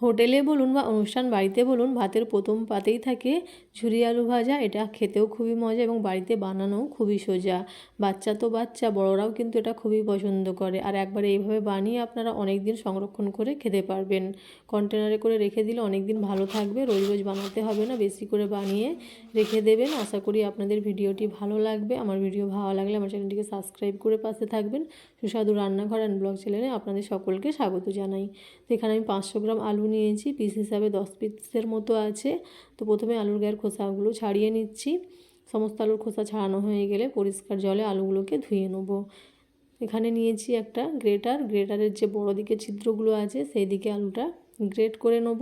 হোটেলে বলুন বা অনুষ্ঠান বাড়িতে বলুন, ভাতের প্রথম পাতেই থাকে ঝুরি আলু ভাজা। এটা খেতেও খুবই মজা এবং বাড়িতে বানানোও খুবই সোজা। বাচ্চা তো বাচ্চা, বড়রাও কিন্তু এটা খুবই পছন্দ করে। আর একবার এইভাবে বানিয়ে আপনারা অনেক দিন সংরক্ষণ করে খেতে পারবেন। কন্টেনারে করে রেখে দিলে অনেক দিন ভালো থাকবে। রোজ রোজ বানাতে হবে না, বেশি করে বানিয়ে রেখে দেবেন। আশা করি আপনাদের ভিডিওটি ভালো লাগবে। আমার ভিডিও ভালো লাগলে আমার চ্যানেলটিকে সাবস্ক্রাইব করে পাশে থাকবেন। সুস্বাদু রান্নাঘর অ্যান্ড ব্লগ চ্যানেলে আপনাদের সকলকে স্বাগত জানাই। তো এখানে আমি পাঁচশো গ্রাম আলু নিয়েছি পিস হিসাবে দশ পিসের মতো আছে। তো প্রথমে আলুর গায়ের খোসাগুলো ছাড়িয়ে নিচ্ছি। সমস্ত আলুর খোসা ছাড়ানো হয়ে গেলে পরিষ্কার জলে আলুগুলোকে ধুয়ে নেব। এখানে নিয়েছি একটা গ্রেটার। গ্রেটারের যে বড় দিকে ছিদ্রগুলো আছে, সেই দিকে আলুটা গ্রেট করে নেব।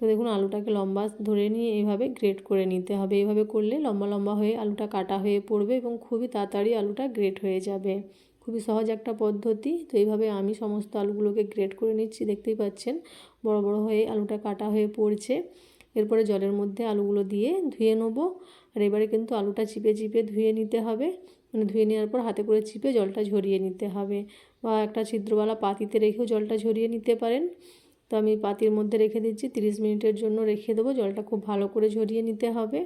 তো দেখুন, আলুটাকে লম্বা ধরে নিয়ে এইভাবে গ্রেট করে নিতে হবে। এইভাবে করলে লম্বা লম্বা হয়ে আলুটা কাটা হয়ে পড়বে এবং খুবই তাড়াতাড়ি আলুটা গ্রেট হয়ে যাবে। খুবই সহজ একটা পদ্ধতি। তো এইভাবে আমি সমস্ত আলুগুলোকে গ্রেট করে নিচ্ছি, দেখতেই পাচ্ছেন। বড় বড় হয়ে আলুটা কাটা হয়ে পড়ছে। এরপরে জলের মধ্যে আলুগুলো দিয়ে ধুয়ে নেব। আর এবারে কিন্তু আলুটা চিপে চিপে ধুয়ে নিতে হবে। মানে ধুয়ে নেওয়ার পর হাতে করে চিপে জলটা ঝরিয়ে নিতে হবে। বা একটা ছিদ্রওয়ালা পাতিতে রেখেও জলটা ঝরিয়ে নিতে পারেন। তো আমি পাতির মধ্যে রেখে দিচ্ছি, তিরিশ মিনিটের জন্য রেখে দেবো। জলটা খুব ভালো করে ঝরিয়ে নিতে হবে।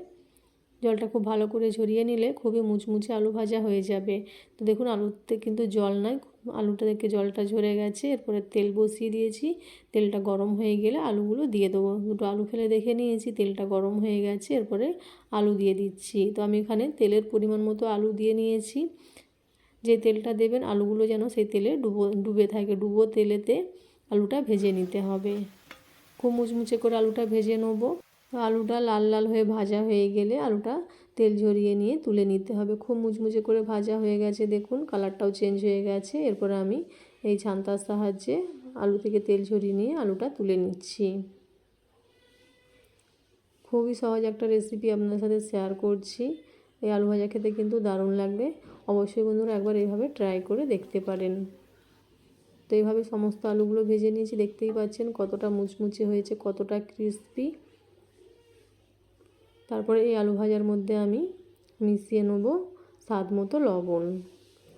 জলটা খুব ভালো করে ঝরিয়ে নিলে খুবই মুচমুচে আলু ভাজা হয়ে যাবে। তো দেখুন, আলুতে কিন্তু জল নাই, আলুটা থেকে জলটা ঝরে গেছে। এরপরে তেল বসিয়ে দিয়েছি। তেলটা গরম হয়ে গেলে আলুগুলো দিয়ে দেবো। দুটো আলু ফেলে দেখে নিয়েছি, তেলটা গরম হয়ে গেছে। এরপরে আলু দিয়ে দিচ্ছি। তো আমি এখানে তেলের পরিমাণ মতো আলু দিয়ে নিয়েছি। যে তেলটা দেবেন, আলুগুলো যেন সেই তেলে ডুবো, ডুবে থাকে, ডুবো তেলেতে আলুটা ভেজে নিতে হবে। খুব মুচমুচে করে আলুটা ভেজে নেব। আলুটা লাল লাল হয়ে ভাজা হয়ে গেলে আলুটা তেল ঝরিয়ে নিয়ে তুলে নিতে হবে। খুব মুচমুচে করে ভাজা হয়ে গেছে, দেখুন। কালারটাও চেঞ্জ হয়ে গেছে। এরপরে আমি এই ছান্তার সাহায্যে আলু থেকে তেল ঝরিয়ে নিয়ে আলুটা তুলে নিচ্ছি। খুবই সহজ একটা রেসিপি আপনার সাথে শেয়ার করছি। এই আলু ভাজা খেতে কিন্তু দারুণ লাগবে। অবশ্যই বন্ধুরা একবার এইভাবে ট্রাই করে দেখতে পারেন। তো এইভাবে সমস্ত আলুগুলো ভেজে নিয়েছি, দেখতেই পাচ্ছেন কতটা মুচমুচে হয়েছে, কতটা ক্রিস্পি তারপরে এই আলু ভাজার মধ্যে আমি মিশিয়ে নেব স্বাদ মতো লবণ।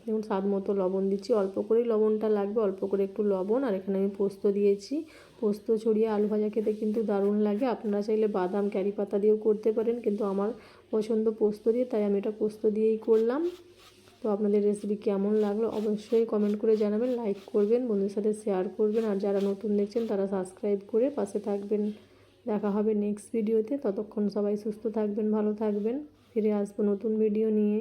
দেখুন স্বাদ মতো লবণ দিচ্ছি। অল্প করেই লবণটা লাগবে, অল্প করে একটু লবণ। আর এখানে আমি পোস্ত দিয়েছি। পোস্ত ছড়িয়ে আলু ভাজা খেতে কিন্তু দারুণ লাগে। আপনারা চাইলে বাদাম, ক্যারি পাতা দিয়েও করতে পারেন, কিন্তু আমার পছন্দ পোস্ত দিয়ে, তাই আমি এটা পোস্ত দিয়েই করলাম। তো আপনাদের রেসিপি কেমন লাগল অবশ্যই কমেন্ট করে জানাবেন লাইক করবেন, বন্ধুদের সাথে শেয়ার করবেন। আর যারা নতুন দেখছেন, তারা সাবস্ক্রাইব করে পাশে থাকবেন। দেখা হবে নেক্সট ভিডিওতে ততক্ষণ সবাই সুস্থ থাকবেন, ভালো থাকবেন। ফিরে আসব নতুন ভিডিও নিয়ে।